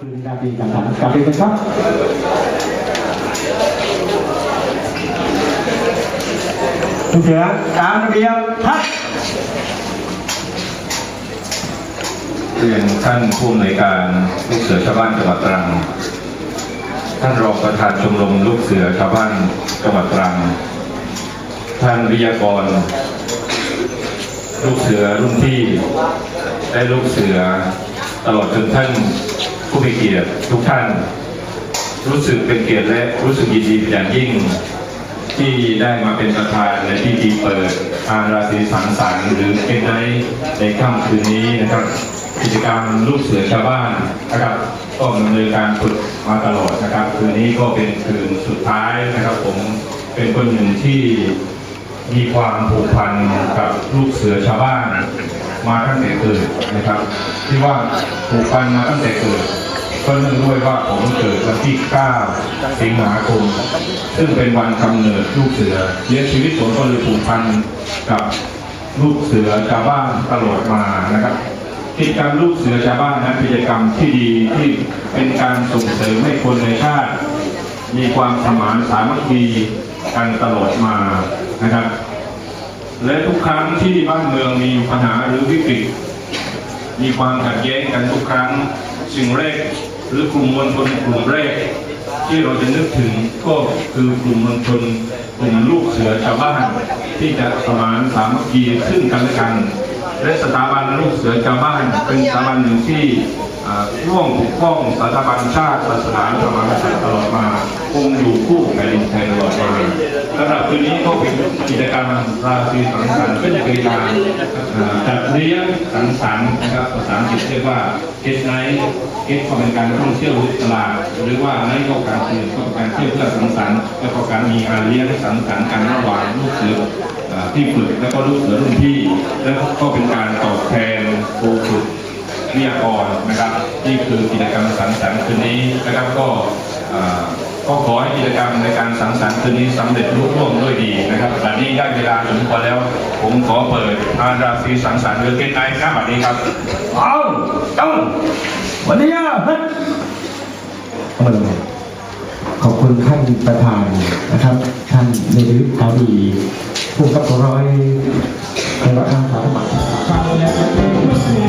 คือนาทีการถามกลับไปกันครับทุกเสือตามระเบียบพัดเรียนท่านผู้อำนวยการลูกเสือชาวบ้านจังหวัดตรัง ท่านรองประธานชมรมลูกเสือชาวบ้านจังหวัดตรัง ท่านวิทยากร ลูกเสือรุ่นพี่ และลูกเสือ ตลอดจนท่านผู้มีเกียรติทุกท่าน รู้สึกเป็นเกียรติและรู้สึกยินดีเป็นอย่างยิ่ง ที่ได้มาเป็นประธานในพิธีเปิดอาราศีสังสรรค์หรือเป็นไนในค่ำคืนนี้นะครับ กิจกรรมลูกเสือชาวบ้านนะครับก็ดำเนินการฝึกมาตลอดนะครับ คืนนี้ก็เป็นคืนสุดท้ายนะครับ ผมเป็นคนหนึ่งที่มีความผูกพันกับลูกเสือชาวบ้าน มาตั้งแต่เกิดนะครับ ที่ว่าผูกพันมาตั้งแต่เกิดก็เนื่องด้วยว่าผมเกิดวันที่ 9 สิงหาคม ซึ่งเป็นวันกำเนิดลูกเสือเลี้ยงชีวิตผมก็เลยผูกพันกับลูกเสือชาวบ้านตลอดมานะครับกิจกรรมลูกเสือชาวบ้านนั้นกิจกรรมที่ดีที่เป็นการส่งเสริมให้คนในชาติ มีความสมานสามัคคีกันตลอดมานะครับ และทุกครั้งที่บ้านเมืองมีปัญหาหรือวิกฤต มีความขัดแย้งกันทุกครั้ง สิ่งแรกหรือกลุ่มมวลชนกลุ่มแรก ที่เราจะนึกถึงก็คือกลุ่มมวลชนกลุ่มลูกเสือชาวบ้านที่จะสมานสามัคคีซึ่งกันและกัน และสถาบันลูกเสือชาวบ้านเป็นสถาบันหนึ่งที่ ร่วมปกป้องสถาบันชาติศาสนาพระมหากษัตริย์ตลอดมาคงอยู่คู่แผ่นดินไทยตลอดมาสำหรับคืนนี้ก็เป็นกิจกรรมราตรีสังสรรค์เป็นกิจกรรมจัดเลี้ยงสังสรรค์นะครับภาษาอังกฤษเรียกว่าเกสไนท์เกสก็เป็นการท่องเที่ยวหรือตลาดหรือว่าไนท์ก็การเที่ยวก็การเที่ยวเพื่อสังสรรค์และก็การมีงานเลี้ยงสังสรรค์กันระหว่างลูกเสืออ่าที่ฝึกแล้วก็ลูกเสือรุ่นพี่ แล้วก็เป็นการตอบแทนครูฝึก วิทยากรนะครับนี่คือกิจกรรมสังสรรค์คืนนี้นะครับก็ก็ขอให้กิจกรรมในการสังสรรค์คืนนี้สำเร็จลุล่วงด้วยดีนะครับบัดนี้ได้เวลาสมควรแล้ว ผมขอเปิดอาราซีสังสรรค์เรือเกนไนครับบัดนี้ครับเอาต้องวันนี้อะฮ้ยเอาเลยขอบคุณท่านประธานนะครับ ท่านในฤทธิ์เขาดีผู้กับร้อยจังหวัดนครสวรรค์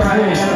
ต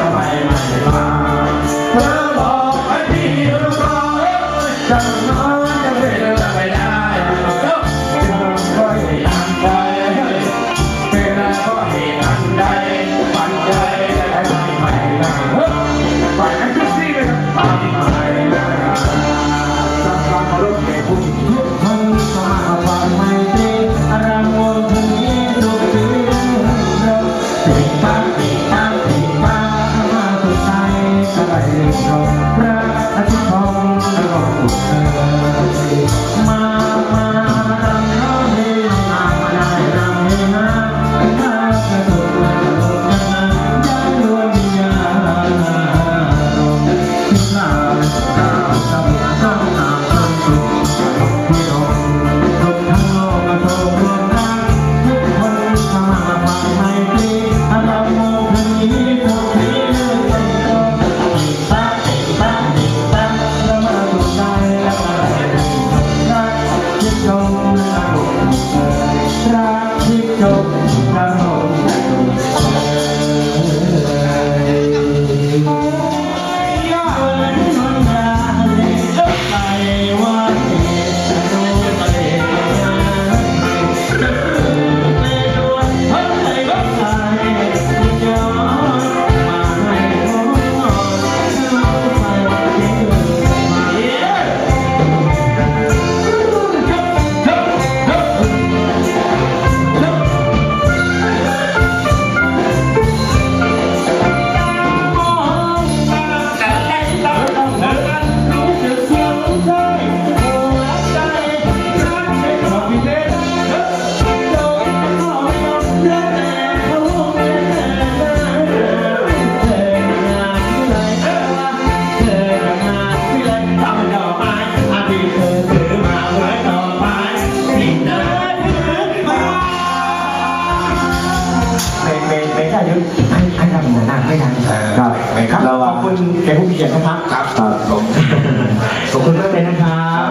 ะครับ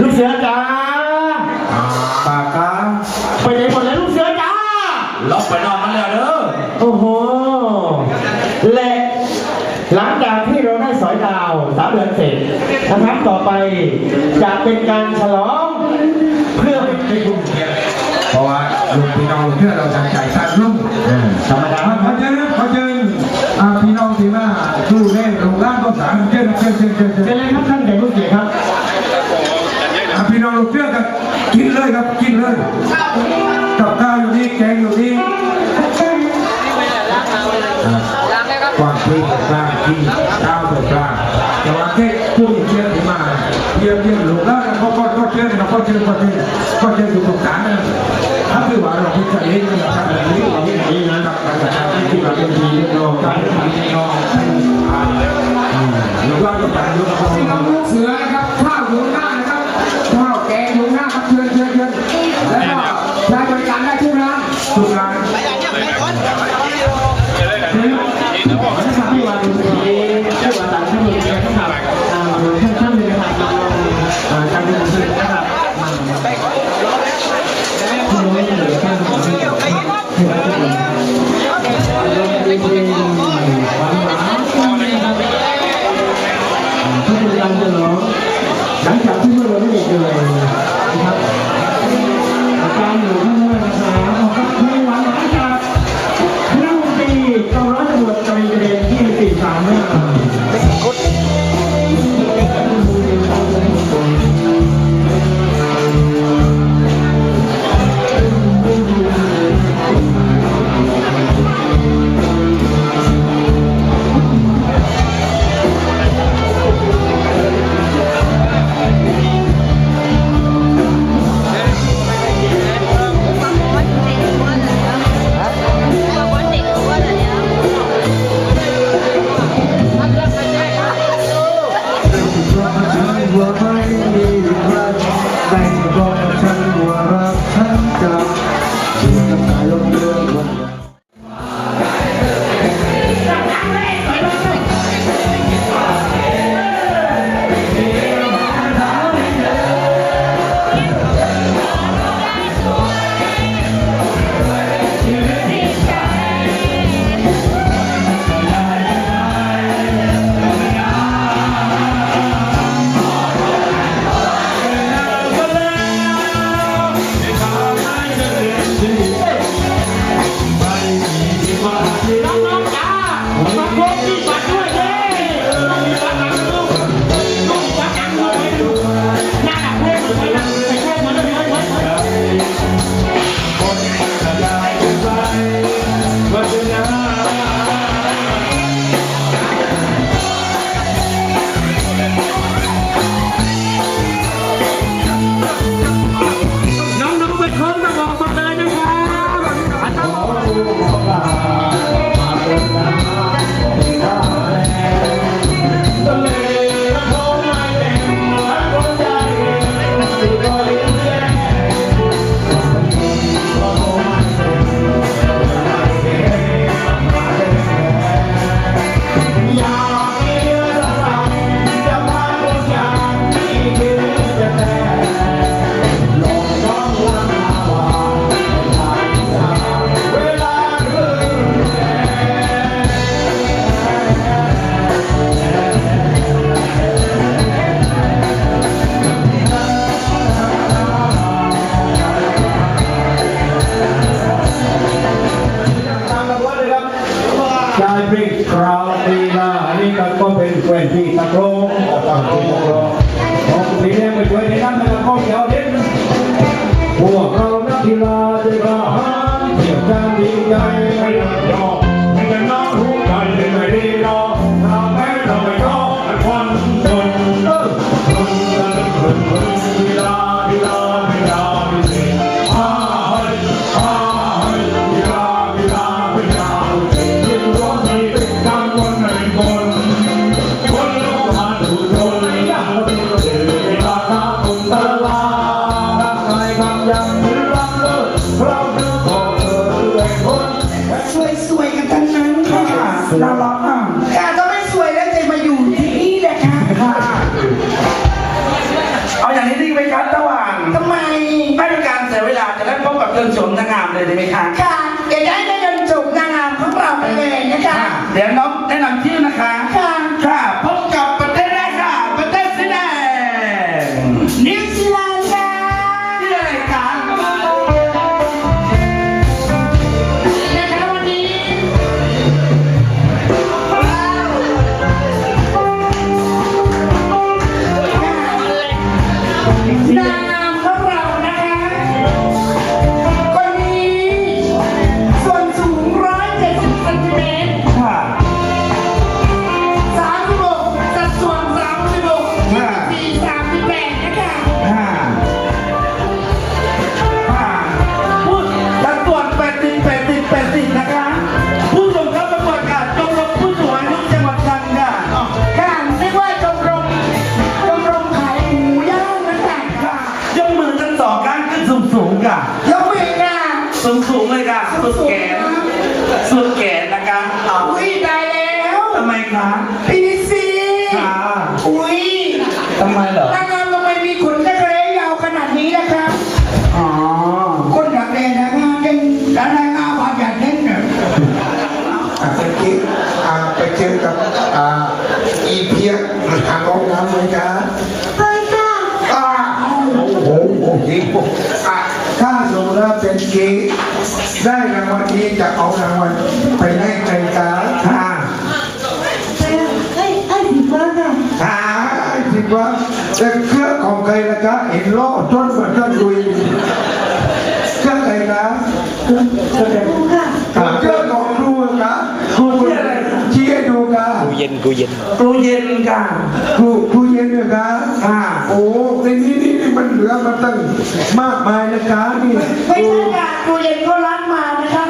ลูกเสือจ้าปากกาไปไหนหมดแล้วลูกเสือจ้าล็อกไปนอนมันแล้วเด้อโอ้โหและหลังจากที่เราได้สอยดาวสามเดือนเสร็จนะครับต่อไปจะเป็นการฉลองเพื่อให้คุณเกียเพราะว่าลุงพี่น้องเพื่อเราจังใจสร้างรุ่งธรรมดาครับ นก็จะก็จะอยู่ตรงกลางนะถ้าคือว่าเราพิจารณานะครับแบบนี้เราไม่ได้นะครับการจัดการที่เราเป็นทีมเราการทำให้เราหรือว่าเราการยกระดับเสือ yeah, yeah, yeah. ว่าแต่เครื่องของใครล่ะคะเห็นล้อต้นมันก็ดุยเครื่องใครคะดูค่ะเครื่องของครูคะครูคนชี้ให้ดูค่ะกูเย็นกูเย็นครูเย็นค่ะครูครูเย็นเลยค่ะค่ะโอ้ในนี้นี่นี่มันเหลือมาตั้งมากมายนะคะนี่ไม่ใช่ค่ะดูเย็นก็รักมานะคะ